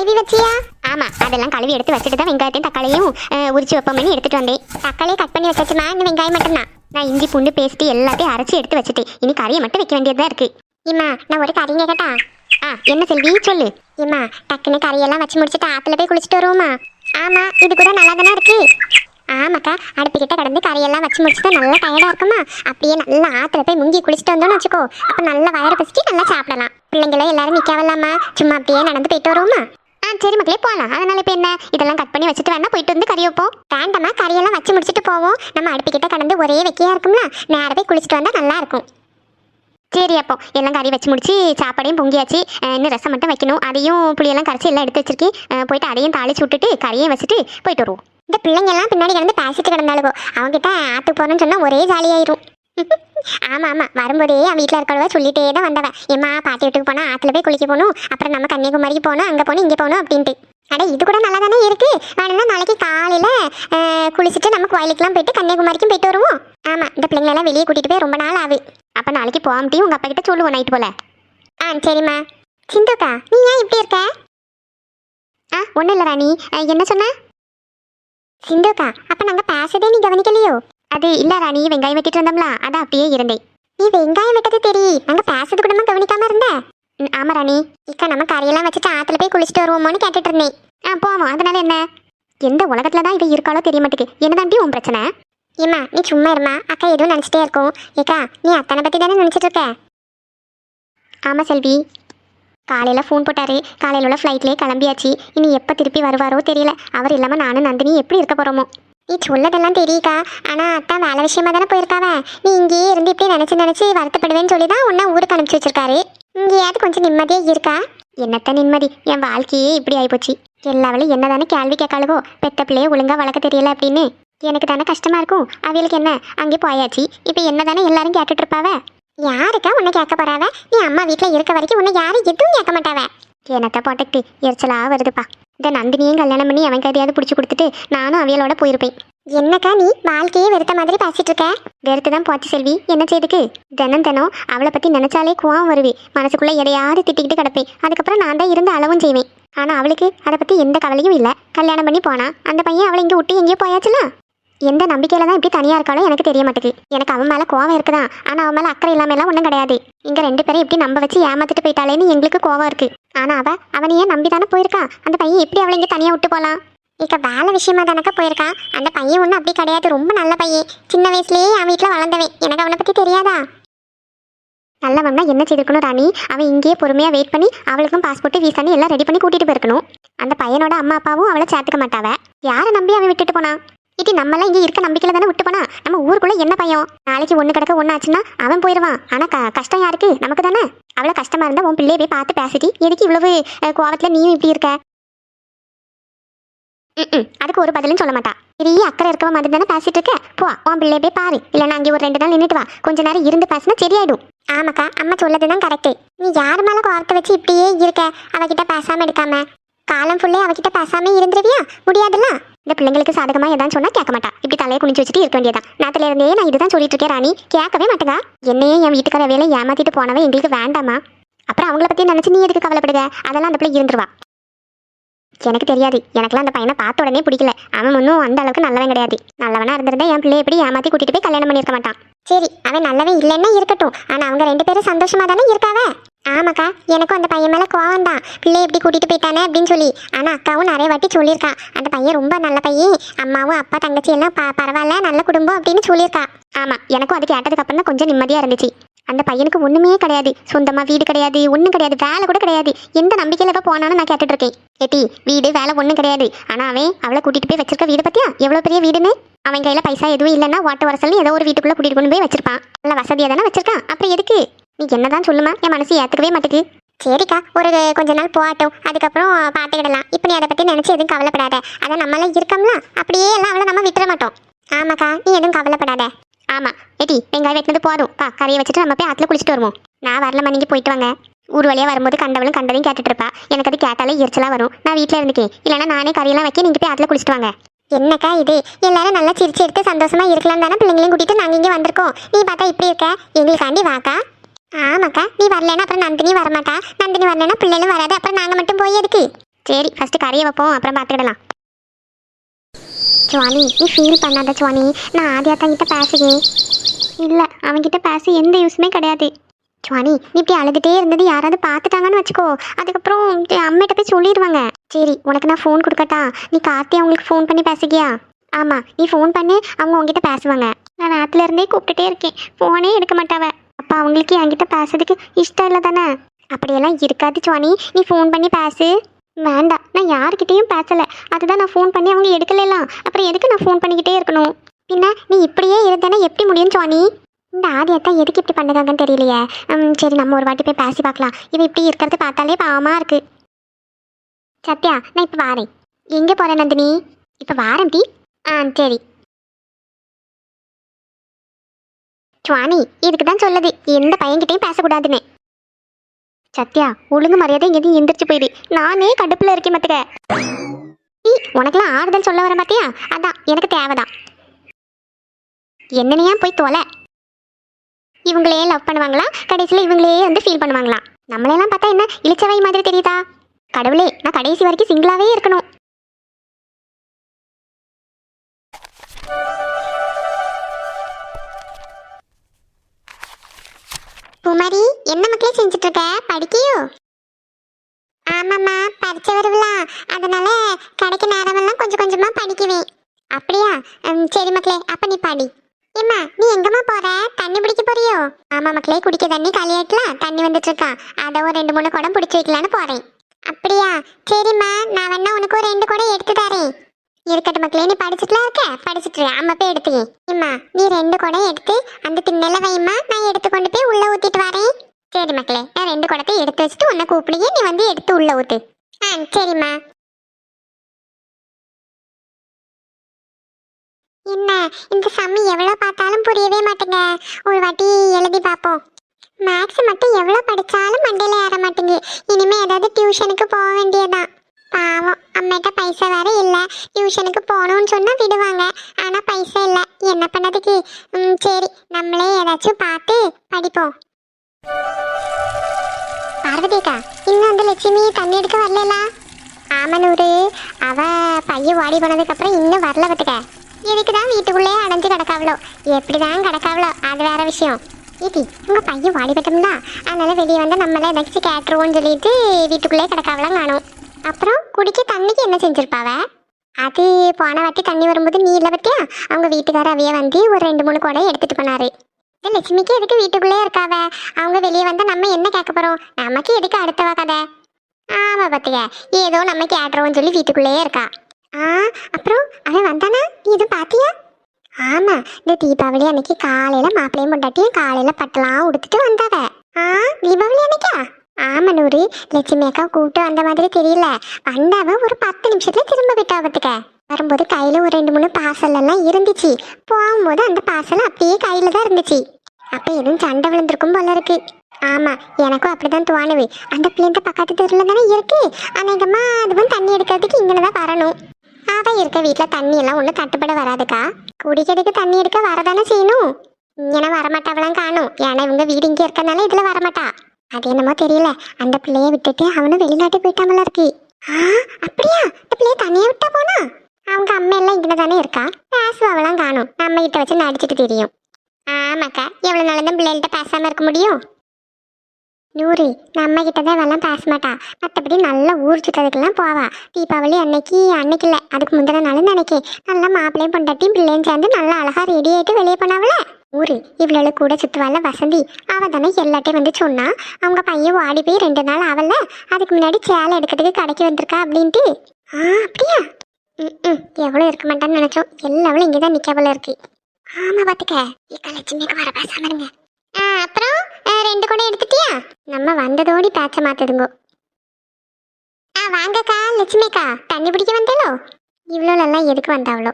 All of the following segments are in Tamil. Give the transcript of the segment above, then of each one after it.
கழுவி வச்சியா? ஆமா அதெல்லாம் கழுவி எடுத்து வச்சுட்டு தான் வெங்காயத்தையும் தக்காளியும் அஹ், உரிச்சு வைப்போம்னு எடுத்துட்டு வந்தேன். தக்காளியை கட் பண்ணி வச்சாச்சுமா? இந்த வெங்காயம் மட்டும்தான். நான் இஞ்சி பூண்டு பேஸ்ட் எல்லாத்தையும் அரைச்சி எடுத்து வச்சுட்டேன். இனி கறியை மட்டும் வைக்க வேண்டியதா இருக்கு. இம்மா நான் ஒரு கறிங்க கேட்டா? ஆ என்ன செல்வி? சொல்லு. இம்மா டக்குன்னு கறியெல்லாம் வச்சு முடிச்சுட்டு ஆத்துல போய் குளிச்சுட்டு வருவோமா? ஆமா இது கூட நல்லா தானே இருக்கு? ஆமாக்கா அடுப்புக்கிட்ட கடந்து கறியெல்லாம் வச்சு முடிச்சுட்டு நல்லா டயர்டா இருக்குமா? அப்படியே நல்லா ஆத்துல போய் முங்கி குளிச்சுட்டு வந்தோம்னு வச்சுக்கோ. அப்ப நல்லா வயிறு பசிச்சு நல்லா சாப்பிடலாம். பிள்ளைங்களே எல்லாரும் நிக்கவலாமா சும்மா அப்படியே நடந்து போயிட்டு வருவோமா? சரி மக்களே போகலாம் அதனால இப்போ என்ன? இதெல்லாம் கட் பண்ணி வச்சுட்டு வேணா போயிட்டு வந்து கறி வைப்போம். வேண்டாமா? கறியெல்லாம் வச்சு முடிச்சுட்டு போவோம். நம்ம அடுப்புக்கிட்ட கடந்து ஒரே வெக்கையாக இருக்கும்ல? நேரம் போய் குளிச்சுட்டு வந்தால் நல்லா இருக்கும். சரி அப்போ எல்லாம் கறி வச்சு முடிச்சு சாப்பாடையும் பொங்கியாச்சு. இன்னும் ரசம் மட்டும் வைக்கணும். அதையும் புளியெல்லாம் கரைச்சி எல்லாம் எடுத்து வச்சிருக்கேன். போயிட்டு அதையும் தாளிச்சு விட்டுட்டு கறியும் வச்சுட்டு போயிட்டு வருவோம். இந்த பிள்ளைங்க எல்லாம் பின்னாடி கிடந்து பேசிட்டு கிடந்தாளுகோ. அவங்ககிட்ட ஆத்துக்கு போறேன்னு சொன்னால் ஒரே ஜாலியாயிரும். ஆமா ஆமா. வரும்போதே அவன் வீட்டில் இருக்கிறவ சொல்லிட்டே தான் வந்தவன் எம்மா பாட்டி வீட்டுக்கு போனா ஆத்துல போய் குளிக்க போகணும். அப்புறம் நம்ம கன்னியாகுமரிக்கு போகணும் அங்கே போகணும் இங்கே போகணும் அப்படின்ட்டு. அட இது கூட நல்லா தானே இருக்கு. வேணும்னா நாளைக்கு காலையில குளிச்சுட்டு நம்ம கோயிலுக்குலாம் போயிட்டு கன்னியாகுமரிக்கும் போயிட்டு வருவோம். ஆமா இந்த பிள்ளைங்களெல்லாம் வெளியே கூட்டிட்டு போய் ரொம்ப நாள் ஆகுது அப்போ நாளைக்கு போக முடியும் உங்க அப்பா கிட்ட சொல்லுவோம் நைட் போல. ஆ சரிம்மா. சிந்துக்கா நீ ஏன் இப்படி இருக்க? ஆ ஒன்றும் இல்லை ராணி. என்ன சொன்ன? சிந்துக்கா அப்போ நாங்கள் பேசதே நீ கவனிக்கலையோ? அது இல்ல ராணி வெங்காயம் வெட்டிட்டு இருந்தோம்ல அதான் அப்படியே இருந்தேன். நீ வெங்காயம் வெட்டது தெரி. நாங்க பேசுறது கூட கவனிக்காம இருந்த? ஆமா ராணி. இக்கா நம்ம கரையெல்லாம் வச்சுட்டு ஆத்துல போய் குளிச்சுட்டு வருவோமோன்னு கேட்டுட்டு இருந்தேன். ஆ போவோம். அதனால என்ன? எந்த உலகத்துல தான் இவ இருக்காளோ தெரிய மாட்டேங்குது. என்னதாண்டி உன் பிரச்சனை? ஏம்மா நீ சும்மா இருமா. அக்கா எதுவும் நினச்சிட்டே இருக்கும். ஏக்கா நீ அத்தனை பத்தி தானே நினைச்சிட்டு இருக்க? ஆமா செல்வி. காலையில் ஃபோன் போட்டாரு. காலையில் உள்ள ஃப்ளைட்லேயே கிளம்பியாச்சு. இனி எப்போ திருப்பி வருவாரோ தெரியல. அவர் இல்லாமல் நானும் நந்தினி எப்படி இருக்க போகிறோமோ நீ சொல்லதெல்லாம் தெரியுக்கா. ஆனால் அத்தான் வேலை விஷயமா தானே போயிருக்காவ. நீ இங்கேயே இருந்து இப்படி நினச்சி நினச்சி வருத்தப்படுவேன்னு சொல்லி தான் உன்னை ஊருக்கு அனுப்பிச்சி வச்சிருக்காரு. இங்கேயாவது கொஞ்சம் நிம்மதியாக இருக்கா? என்னத்த நிம்மதி? என் வாழ்க்கையே இப்படி ஆயிப்போச்சு. எல்லாவளும் என்னதானே கேள்வி கேட்காளுவோ? பெத்த பிள்ளையே ஒழுங்கா வளர்க்க தெரியல அப்படின்னு. எனக்கு தானே கஷ்டமா இருக்கும். அவளுக்கு என்ன? அங்கே போயாச்சு. இப்போ என்ன தானே எல்லாரும் கேட்டுட்டு இருப்பாவ? யாருக்கா உன்னை கேட்க போறாவ? நீ அம்மா வீட்டில் இருக்க வரைக்கும் உன்னை யாரும் எதுவும் கேட்க மாட்டாவ? என்னத்தை போட்டுக்கிட்டு எரிச்சலாக வருதுப்பா. இந்த நந்தினியும் கல்யாணம் பண்ணி அவன் கதையாவது பிடிச்சி கொடுத்துட்டு நானும் அவியலோட போயிருப்பேன். என்னக்கா நீ வாழ்க்கையே வெறுத்த மாதிரி பேசிட்டு இருக்க? வெறுத்து தான் போச்சு செல்வி. என்ன செய்துக்கு? தினம் தினம் அவளை பத்தி நினைச்சாலே குவாம் வருவே. மனசுக்குள்ள எதையாவது திட்டிக்கிட்டு கிடப்பேன். அதுக்கப்புறம் நான் தான் இருந்து அளவும் செய்வேன். ஆனா அவளுக்கு அதை பத்தி எந்த கவலையும் இல்ல. கல்யாணம் பண்ணி போனா அந்த பையன் அவளை இங்க விட்டு எங்கேயோ போயாச்சுலாம் எந்த நம்பிக்கையில தான் இப்படி தனியா இருக்காளோ எனக்கு தெரிய மாட்டேங்குது. எனக்கு அவன் மேல கோவம் இருக்குதான். ஆனா அவன் மேல அக்கறை இல்லாம எல்லாம் ஒன்றும் கிடையாது. இங்க ரெண்டு பேரும் இப்படி நம்ப வச்சு ஏமாத்திட்டு போயிட்டாலேன்னு எங்களுக்கு கோவம் இருக்கு. ஆனா அவ அவனையே நம்பி தானே போயிருக்கான் அந்த பையன் எப்படி அவளை இங்க தனியா விட்டு போலாம்? இக்க வேலை விஷயமா தானக்கா போயிருக்கான் அந்த பையன் ஒன்றும் அப்படி கிடையாது. ரொம்ப நல்ல பையன். சின்ன வயசுலயே அவன் வீட்டில் வளர்ந்தவன். எனக்கு அவனை பத்தி தெரியாதா? நல்லவன்னா என்ன செய்திருக்கணும் ராணி? அவன் இங்கேயே பொறுமையாக வெயிட் பண்ணி அவளுக்கும் பாஸ்போர்ட் வீசான்னு எல்லாம் ரெடி பண்ணி கூட்டிட்டு போயிருக்கணும். அந்த பையனோட அம்மா அப்பாவும் அவளை சேர்த்துக்க மாட்டாவ. யாரை நம்பி அவன் விட்டுட்டு போனான்? இது நம்மளாம் இங்கே இருக்க நம்பிக்கையில் தானே விட்டு போனா? நம்ம ஊருக்குள்ளே என்ன பையன்? நாளைக்கு ஒன்று கிடக்க ஒன்று ஆச்சுன்னா அவன் போயிடுவான் ஆனா க கஷ்டம் யாருக்கு? நமக்கு தானே? அவ்வளோ கஷ்டமா இருந்தா உன் பிள்ளைய போய் பார்த்து பேசிட்டு எதுக்கு இவ்வளவு கோவத்தில் நீயும் இப்படி இருக்க? ம் அதுக்கு ஒரு பதிலும் சொல்ல மாட்டா. பெரிய அக்கறை இருக்கவ மாதிரி தானே பேசிட்டு இருக்க? போ உன் பிள்ளைய போய் பாரு. இல்லைன்னா அங்கே ஒரு ரெண்டு நாள் நின்றுட்டு வா. கொஞ்ச நேரம் இருந்து பேசினா சரியாயிடும். ஆமாக்கா அம்மா சொல்லதுதான் கரெக்டு நீ யார் மேலே கோவத்தை வச்சு இப்படியே இருக்க? அவகிட்ட பேசாம எடுக்காம காலம் ஃபுல்லே அவகிட்ட பேசாம இருந்துருவியா? முடியாதுல்ல? இந்த பிள்ளைங்களுக்கு சாதகமா எதாவது சொன்னா கேட்க மாட்டா. இப்படி தலையை குனிச்சு வச்சுட்டு இருக்க வேண்டியதான் நேரத்துல இருந்தே நான் இதுதான் சொல்லிட்டு இருக்கேன் ராணி. கேட்கவே மாட்டேங்க என்னையே என் வீட்டுக்கார வேலை ஏமாத்திட்டு போனவன் எங்களுக்கு வேண்டாமா அப்புறம் அவங்கள பத்தி நினைச்சு நீ எதுக்கு கவலைப்படுக? அதெல்லாம் அந்த பிள்ளை இருந்துருவா. எனக்கு தெரியாது. எனக்குலாம் அந்த பையனை பார்த்த உடனே பிடிக்கல. அவன் ஒன்றும் அந்த அளவுக்கு நல்லவன் கிடையாது. நல்லவனா இருந்திருந்தா என் பிள்ளைய எப்படி ஏமாத்தி கூட்டிட்டு போய் கல்யாணம் பண்ணியிருக்க மாட்டான். சரி அவன் நல்லவன் இல்லைன்னா இருக்கட்டும். ஆனா அவங்க ரெண்டு பேரும் சந்தோஷமா தானே இருக்காவ? ஆமாக்கா எனக்கும் அந்த பையன் மேல கோவம் தான். பிள்ளைய எப்படி கூட்டிட்டு போயிட்டானே அப்படின்னு சொல்லி. ஆனா அக்காவும் நிறைய வாட்டி சொல்லியிருக்கா. அந்த பையன் ரொம்ப நல்ல பையன். அம்மாவும் அப்பா தங்கச்சி எல்லாம் ப- பரவாயில்ல நல்ல குடும்பம் அப்படின்னு சொல்லியிருக்கா. ஆமா எனக்கும் அது கேட்டதுக்கு அப்புறம் தான் கொஞ்சம் நிம்மதியா இருந்துச்சு. அந்த பையனுக்கு ஒண்ணுமே கிடையாது. சொந்தமா வீடு கிடையாது. ஒண்ணும் கிடையாது. வேலை கூட கிடையாது. எந்த நம்பிக்கையில இப்போ போனான்னு நான் கேட்டுட்டு இருக்கேன் ஏட்டி வீடு வேலை ஒண்ணும் கிடையாது. ஆனா அவன் அவளை கூட்டிட்டு போய் வச்சிருக்க வீடு பற்றியா எவ்வளவு பெரிய வீடுன்னு? அவன் கையில பைசா எதுவும் இல்லைன்னா வாட்டு வரசல் ஏதோ ஒரு வீட்டுக்குள்ள கூட்டிட்டு கொண்டு போய் வச்சிருப்பான். நல்ல வசதியா தானே வச்சிருக்கான். அப்புறம் எதுக்கு? நீ என்னதான் சொல்லுமா? என் மனசு ஏற்றுக்கவே மாட்டேங்குது சரிக்கா ஒரு கொஞ்ச நாள் போகட்டும். அதுக்கப்புறம் பார்த்துக்கிடலாம் இப்போ நீ அதை பற்றி நினச்சி எதுவும் கவலைப்படாத. அதான் நம்மளாம் இருக்கோம்ல. அப்படியே எல்லாம் அவளை நம்ம விட்டுற மாட்டோம். ஆமாக்கா நீ எதுவும் கவலைப்படாத. ஆமா ஏட்டி வெங்காயம் வெட்டினது போதும். பா கறியை வச்சுட்டு நம்ம போய் ஆத்துல குளிச்சுட்டு வருவோம். நான் வரல மணிக்கு போயிட்டு வாங்க. ஊர் வழியா வரும்போது கண்டவளும் கண்டதையும் கேட்டுட்டு இருப்பா. எனக்கு அது கேட்டாலே எரிச்சலாக வரும். நான் வீட்டில் இருந்துக்கேன் இல்லைன்னா நானே கறியெல்லாம் வைக்க நீங்க போய் ஆத்துல குளிச்சுட்டு வாங்க. என்னக்கா இது? எல்லாரும் நல்லா சிரிச்சு எடுத்து சந்தோஷமா இருக்கலாம் தானே பிள்ளைங்களையும் கூட்டிட்டு நாங்கள் இங்கே வந்திருக்கோம். நீ பார்த்தா இப்படி இருக்க? எங்களுக்காண்டி வாக்கா. ஆமாக்கா நீ வரலன்னா அப்புறம் நந்தினி வரமாட்டா. நந்தினி வரலன்னா பிள்ளைகளும் வராது. அப்புறம் நாங்கள் மட்டும் போய் எதுக்கு? சரி ஃபர்ஸ்ட் கறியை வைப்போம் அப்புறம் பார்த்துக்கிடலாம் சுவாமி நீ ஃபீல் பண்ணாத சுவாமி. நான் ஆதியாத்தங்கிட்ட பேசுகிறேன். இல்லை அவன்கிட்ட பேச எந்த யூஸுமே கிடையாது. சுவானி நீ இப்படி அழுதுகிட்டே இருந்தது யாராவது பார்த்துட்டாங்கன்னு வச்சுக்கோ. அதுக்கப்புறம் என் அம்மிட்ட போய் சொல்லிடுவாங்க. சரி உனக்கு நான் ஃபோன் கொடுக்கட்டா? நீ கார்த்தி அவங்களுக்கு ஃபோன் பண்ணி பேசுகியா? ஆமாம் நீ ஃபோன் பண்ணி அவங்க உங்ககிட்ட பேசுவாங்க. நான் நேரத்துல கூப்பிட்டுட்டே இருக்கேன். ஃபோனே எடுக்க மாட்டாவ. அப்போ அவங்களுக்கு என்கிட்ட பேசுறதுக்கு இஷ்டம் இல்லை தானே அப்படியெல்லாம் இருக்காது சுவானி நீ ஃபோன் பண்ணி பேசு. வேண்டாம். நான் யாருக்கிட்டேயும் பேசலை. அதுதான் நான் ஃபோன் பண்ணி அவங்க எடுக்கலாம் அப்புறம் எதுக்கு நான் ஃபோன் பண்ணிக்கிட்டே இருக்கணும்? பின்ன நீ இப்படியே இருந்தேன்னா எப்படி முடியும் சுவானி இந்த ஆதியத்தை எதுக்கு இப்படி பண்ணுறாங்கன்னு தெரியலையே. ம், சரி நம்ம ஒரு வாட்டி போய் பேசி பார்க்கலாம். இவன் இப்படி இருக்கிறது பார்த்தாலே பாவமாக இருக்கு. சத்யா நான் இப்போ வாரேன். எங்கே போகிறேன் நந்தினி? இப்போ வாரேன் டி ஆ சரி. சுவானி இதுக்கு தான் சொல்லுது. எந்த பையன்கிட்டையும் பேசக்கூடாதுன்னு. சத்யா ஒழுங்கு மரியாதை எங்கேயும் எந்திரிச்சு போயிடு நானே கடுப்புல இருக்கேன் மத்துக்க நீ உனக்கெல்லாம் ஆறுதல் சொல்ல வர மாத்தியா அதான் எனக்கு தேவைதான். என்னனையா போய் தொலை? இவங்களே லவ் பண்ணுவாங்களா? கடைசியில் இவங்களே வந்து ஃபீல் பண்ணுவாங்களா? நம்மளெல்லாம் பார்த்தா என்ன இளிச்சவை மாதிரி தெரியுதா? கடவுளே நான் கடைசி வரைக்கும் சிங்கிளாவே இருக்கணும். குமாரி என்ன மக்களே செஞ்சுட்டு இருக்க படிக்கியோ? ஆமாம்மா பரிச்சை வருவலா. அதனால கிடைக்க நேரமெல்லாம் கொஞ்சம் கொஞ்சமாக படிக்குவேன். அப்படியா? ம், சரி மக்களே அப்ப நீ படி. ஏம்மா நீ எங்கம்மா போற? தண்ணி பிடிக்க போறியோ? ஆமா மக்களே குடிக்க தண்ணி காலியாட்டுல தண்ணி வந்துட்டு இருக்கா அதை ஒரு ரெண்டு மூணு குடம் பிடிச்சி வைக்கலான்னு போறேன். அப்படியா? சரிம்மா நான் வேணா உனக்கு ஒரு ரெண்டு குடம் எடுத்து தரேன். இருக்கட்டும் மக்களே நீ படிச்சுட்டுலாம் இருக்க? படிச்சுட்டு அம்மா போய் எடுத்துக்கேன் இம்மா நீ ரெண்டு குடம் எடுத்து அந்த திண்ணல வைம்மா நான் எடுத்து கொண்டு போய் உள்ள ஊத்திட்டு வரேன். சரி மக்களே நான் ரெண்டு குடத்தை எடுத்து வச்சுட்டு உன்னை கூப்பிடுங்க. நீ வந்து எடுத்து உள்ள ஊத்து. ஆ சரிம்மா. என்ன இந்த சம்மி எவ்வளோ பார்த்தாலும் புரியவே மாட்டேங்க. ஒரு வாட்டி எழுதி பார்ப்போம். மேக்ஸ் மட்டும் எவ்வளோ படித்தாலும் மண்டையில் ஏற மாட்டேங்குது. இனிமேல் ஏதாவது டியூஷனுக்கு போக வேண்டியதான் பாவம் அம்மிட்ட பைசா வேற இல்லை. டியூஷனுக்கு போகணும்னு சொன்னால் விடுவாங்க. ஆனால் பைசா இல்லை. என்ன பண்ணதுக்கு? ம், சரி நம்மளே ஏதாச்சும் பார்த்து படிப்போம். பார்வதிக்கா இன்னும் அந்த லட்சுமி தண்ணி எடுக்க வரல ஆமனூரு அவ பையன் ஓடி போனதுக்கப்புறம் இன்னும் வரல பார்த்துக்க. எதுக்கு தான் வீட்டுக்குள்ளே அடைஞ்சு கிடக்காவளோ? எப்படி தான் கிடக்காவளோ? அது வேற விஷயம். ஏடி உங்கள் பையன் ஓடி போட்டோம்னா அதனால வெளியே வந்து நம்மளே ஏதாச்சும் கேட்டுருவோன்னு சொல்லிட்டு வீட்டுக்குள்ளே கிடக்காவலாம் காணும் அப்புறம் குடிக்க தண்ணிக்கு என்ன செஞ்சிருப்பாவ? அது போன வாட்டி தண்ணி வரும்போது நீ இல்லை பத்தியா? அவங்க வீட்டுக்கார அவையே வந்து ஒரு ரெண்டு மூணு குடம் எடுத்துட்டு போனாரு. இந்த லட்சுமிக்கு எதுக்கு வீட்டுக்குள்ளே இருக்காவ? அவங்க வெளியே வந்தால் நம்ம என்ன கேட்க போகிறோம் நமக்கு எதுக்கு அடுத்தவா கதை? ஆமாம் பாத்துக்க ஏதோ நம்ம கேட்டுறோம்னு சொல்லி வீட்டுக்குள்ளேயே இருக்கா. ஆ அப்புறம் அவன் வந்தானா? நீ எதுவும் பார்த்தியா ஆமாம் இந்த தீபாவளி அன்னைக்கு காலையில் மாப்பிள்ளையும் பொண்டாட்டியும் காலையில் பட்டெல்லாம் உடுத்துட்டு வந்தாவ. ஆ தீபாவளி அன்னைக்கா? ஆமா நூறு லட்சுமி அக்கா கூப்பிட்டு வந்த மாதிரி தெரியல. வந்தாவ ஒரு பத்து நிமிஷத்துல திரும்ப விட்டாவத்துக்க வரும்போது கையில ஒரு ரெண்டு மூணு பார்சல் எல்லாம் இருந்துச்சு. போகும்போது அந்த பார்சல் அப்படியே கையில தான் இருந்துச்சு. அப்ப எதுவும் சண்டை விழுந்திருக்கும் போல இருக்கு. ஆமா எனக்கும் அப்படிதான் தோணுவே அந்த பிள்ளைங்க பக்கத்து தெருல தானே இருக்கு. அநேகமா அதுவும் தண்ணி எடுக்கிறதுக்கு இங்கே தான் வரணும். அவ இருக்க வீட்டில் தண்ணி எல்லாம் ஒன்றும் தட்டுப்பட வராதுக்கா. குடிக்கிறதுக்கு தண்ணி எடுக்க வரதானே செய்யணும். இங்கே வரமாட்டாவெல்லாம் காணும். ஏன்னா இவங்க வீடு இங்கே இருக்கனால இதுல வரமாட்டா. அது என்னமோ தெரியல. அந்த பிள்ளைய விட்டுட்டு அவனும் வெளிநாட்டு போயிட்டாமல இருக்கு. ஆ அப்படியா? இந்த பிள்ளைய தனியா விட்டா போனா? அவங்க அம்மா எல்லாம் இங்கே தானே இருக்கா? பேசுவாவெல்லாம் காணும். நம்ம கிட்ட வச்சு நடிச்சிட்டு தெரியும். ஆமாக்கா எவ்வளவு நாள் தான் பிள்ளைகள்கிட்ட பேசாம இருக்க முடியும்? நூறு நம்ம கிட்ட தான் வெள்ளம் பேச மாட்டா. மற்றபடி நல்லா ஊர் சுத்ததுக்கெல்லாம் போவா. தீபாவளி அன்னைக்கு அன்னைக்கு இல்லை. அதுக்கு முந்தின நாள் நினைக்கே நல்லா மாப்பிள்ளையும் பொண்டாட்டியும் பிள்ளையும் சேர்ந்து நல்லா அழகாக ரெடி ஆகிட்டு வெளியே போனாவல ஊரு. இவ்வளவு கூட சுத்துவால வசந்தி. அவ தானே எல்லாட்டையும் வந்து சொன்னா. அவங்க பையன் ஓடி போய் ரெண்டு நாள் ஆவல. அதுக்கு முன்னாடி சேலை எடுக்கிறதுக்கு கடைக்கு வந்திருக்கா அப்படின்ட்டு. ஆ அப்படியா? ம் ம். எவ்வளோ இருக்க மாட்டான்னு நினைச்சோம். எல்லாவளும் இங்கே தான் நிற்க போல இருக்கு. ஆமா பாத்துக்க. இக்கா லட்சுமிக்கு வர பேசாம இருங்க. ஆ, அப்புறம் ரெண்டு கூட எடுத்துட்டியா? நம்ம வந்ததோடி பேச்ச மாத்துதுங்கோ. ஆ வாங்கக்கா லட்சுமிக்கா. தண்ணி பிடிக்க வந்தேலோ? இவ்வளோலாம் எதுக்கு வந்தாவளோ?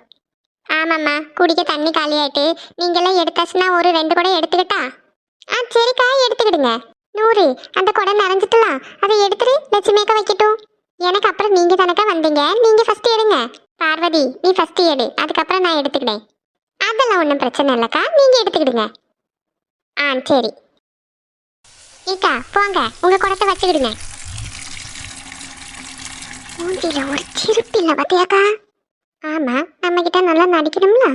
ஆமாம்மா குடிக்க தண்ணி காலியாயிட்டு நீங்களாம் எடுத்தாச்சுன்னா ஒரு ரெண்டு குடம் எடுத்துக்கிட்டா? ஆ சரிக்கா எடுத்துக்கிடுங்க. நூறு அந்த குடம் நிறைஞ்சிட்டலாம். அதை எடுத்துட்டு லட்சுமிக்கா வைக்கட்டும். எனக்கு அப்புறம் நீங்க தானக்கா வந்தீங்க? நீங்கள் ஃபஸ்ட்டு எடுங்க. பார்வதி நீ ஃபர்ஸ்ட் எடு. அதுக்கப்புறம் நான் எடுத்துக்கிட்டேன் அதெல்லாம் ஒன்றும் பிரச்சனை இல்லைக்கா நீங்கள் எடுத்துக்கிடுங்க. ஆ சரி. ஈக்கா போங்க. உங்கள் குடத்தை வச்சுக்கிடுங்க. ஒரு சிரிப்பு இல்லை பார்த்தியாக்கா ஆமா நம்ம கிட்ட நல்லா நடிக்கணும்ல?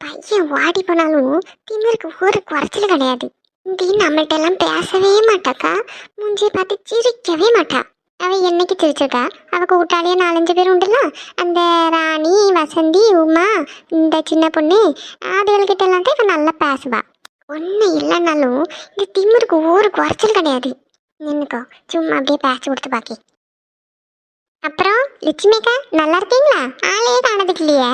பையன் வாடி போனாலும் திமிருக்கு ஒரு குறைச்சல் கிடையாது. இந்த நம்மள்ட்ட எல்லாம் பேசவே மாட்டாக்கா. மூஞ்சியை பார்த்து சிரிக்கவே மாட்டா. அவ என்னைக்கு சிரிச்சிருக்கா? அவ கூட்டாளியே நாலஞ்சு பேர் உண்டுல்ல அந்த ராணி வசந்தி உமா இந்த சின்ன பொண்ணு அதுகள்கிட்ட எல்லாம் இவ நல்லா பேசுவா. ஒன்றும் இல்லைனாலும் இந்த திமிருக்கு ஒரு குறைச்சல் கிடையாது. நின்னுக்கோ சும்மா அப்படியே பேச்சு கொடுத்து பாக்கி. அப்புறம் லட்சுமிக்கா நல்லா இருக்கீங்களா? ஆளையே காணதுக்கு இல்லையே.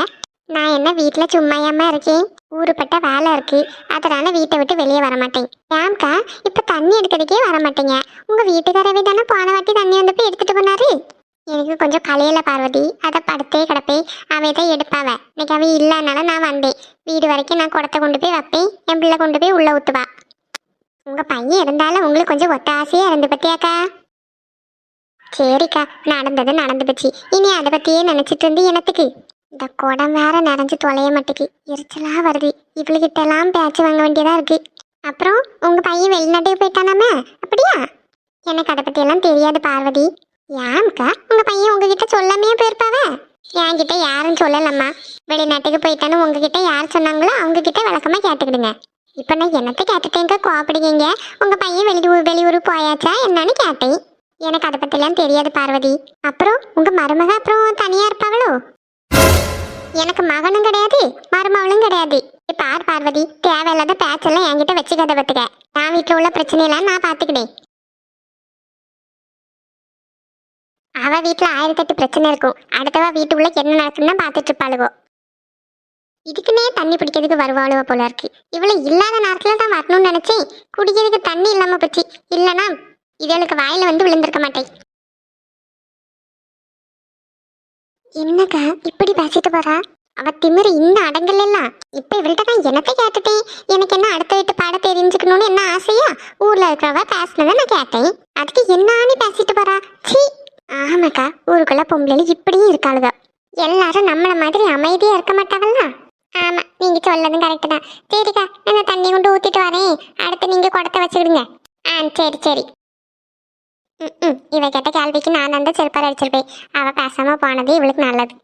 நான் என்ன வீட்டில் சும்மையாம இருக்கேன்? ஊருப்பட்ட வேலை இருக்கு. அதனால வீட்டை விட்டு வெளியே வர மாட்டேன் ஏம்க்கா இப்போ தண்ணி எடுக்கிறதுக்கே வர மாட்டேங்க உங்கள் வீட்டுக்காரவே தானே போன வாட்டி தண்ணி வந்தப்போ எடுத்துட்டு போனாரு? எனக்கு கொஞ்சம் கலையில பார்வதி. அதை படுத்தே கிடப்பேன். அவை தான் எடுப்பாவ. இன்னைக்கு அவ இல்லைனால நான் வந்தேன். வீடு வரைக்கும் நான் குடத்தை கொண்டு போய் வைப்பேன். என் பிள்ளை கொண்டு போய் உள்ள ஊத்துவா. உங்கள் பையன் இருந்தாலும் உங்களுக்கு கொஞ்சம் ஒத்த இருந்து பத்தியாக்கா சரிக்கா நடந்தது நடந்து போச்சு. இனி அதை பற்றியே நினச்சிட்டு இருந்து எனத்துக்கு இந்த குடம் வேற நிறைஞ்சு தொலைய மாட்டேக்கு. எரிச்சலாக வருது. இவளுக்கிட்ட எல்லாம் பேச்சு வாங்க வேண்டியதாக இருக்கு. அப்புறம் உங்கள் பையன் வெளிநாட்டுக்கு போயிட்டானாமே? அப்படியா? எனக்கு அதை பற்றியெல்லாம் தெரியாது பார்வதி. ஏன்க்கா உங்கள் பையன் உங்ககிட்ட சொல்லாமையே என் என்கிட்ட யாரும் சொல்லலம்மா. வெளிநாட்டுக்கு போயிட்டான்னு உங்ககிட்ட யார் சொன்னாங்களோ அவங்கக்கிட்ட விளக்கமாக கேட்டுக்கிடுங்க. இப்போ நான் என்னத்தை கேட்டுட்டேங்க கோவப்படுங்க உங்கள் பையன் வெளியூர் வெளியூர் போயாச்சா? என்னன்னு கேட்டேன். எனக்கு அதை பற்றிலாம் தெரியாது பார்வதி. அப்புறம் உங்க மருமக அப்புறம் தனியா இருப்பாங்களோ எனக்கு மகனும் கிடையாது மருமகளும் கிடையாது. இப்ப ஆர் பார்வதி தேவையில்லாத பேச்செல்லாம் என்கிட்ட வச்சுக்காத பத்துக்க. நான் வீட்டுல உள்ள பிரச்சனையெல்லாம் நான் பார்த்துக்கிட்டேன் அவ வீட்டில் ஆயிரத்தெட்டு பிரச்சனை இருக்கும். அடுத்தவா வீட்டுக்குள்ள என்ன நடக்குன்னு பாத்துட்டு இருப்பாளுவோ இதுக்குன்னே தண்ணி பிடிக்கிறதுக்கு வருவாளுவ போல இருக்கு. இவ்வளவு இல்லாத நேரத்துல தான் வரணும்னு நினைச்சேன். குடிக்கிறதுக்கு தண்ணி இல்லாம போச்சு. இது எனக்கு வாயில வந்து விழுந்திருக்க மாட்டேன். என்னக்கா இப்படி பேசிட்டு போறா? அவ திமிரு இன்னும் எல்லாம் இப்ப இவள்கிட்ட தான் என்னத்தை கேட்டுட்டேன்? எனக்கு என்ன அடுத்த வீட்டு பாட தெரிஞ்சுக்கணும்னு என்ன ஆசையா? ஊர்ல இருக்கிறவ பேசினதை நான் கேட்டேன். அதுக்கு என்னான்னு பேசிட்டு போறா. சீ ஆமாக்கா ஊருக்குள்ள பொம்பளை இப்படியும் இருக்காளுக. எல்லாரும் நம்மள மாதிரி அமைதியா இருக்க மாட்டாங்கல்ல? ஆமா நீங்க சொல்லதும் கரெக்ட் தான். சரிக்கா நான் தண்ணி கொண்டு ஊத்திட்டு வரேன். அடுத்து நீங்க குடத்தை வச்சுக்கிடுங்க. ஆ சரி சரி. ம் இவ கேட்ட கேள்விக்கு நான் அந்த செருப்பார் அடிச்சிருப்பேன். அவள் பேசாமல் போனது இவளுக்கு நல்லது.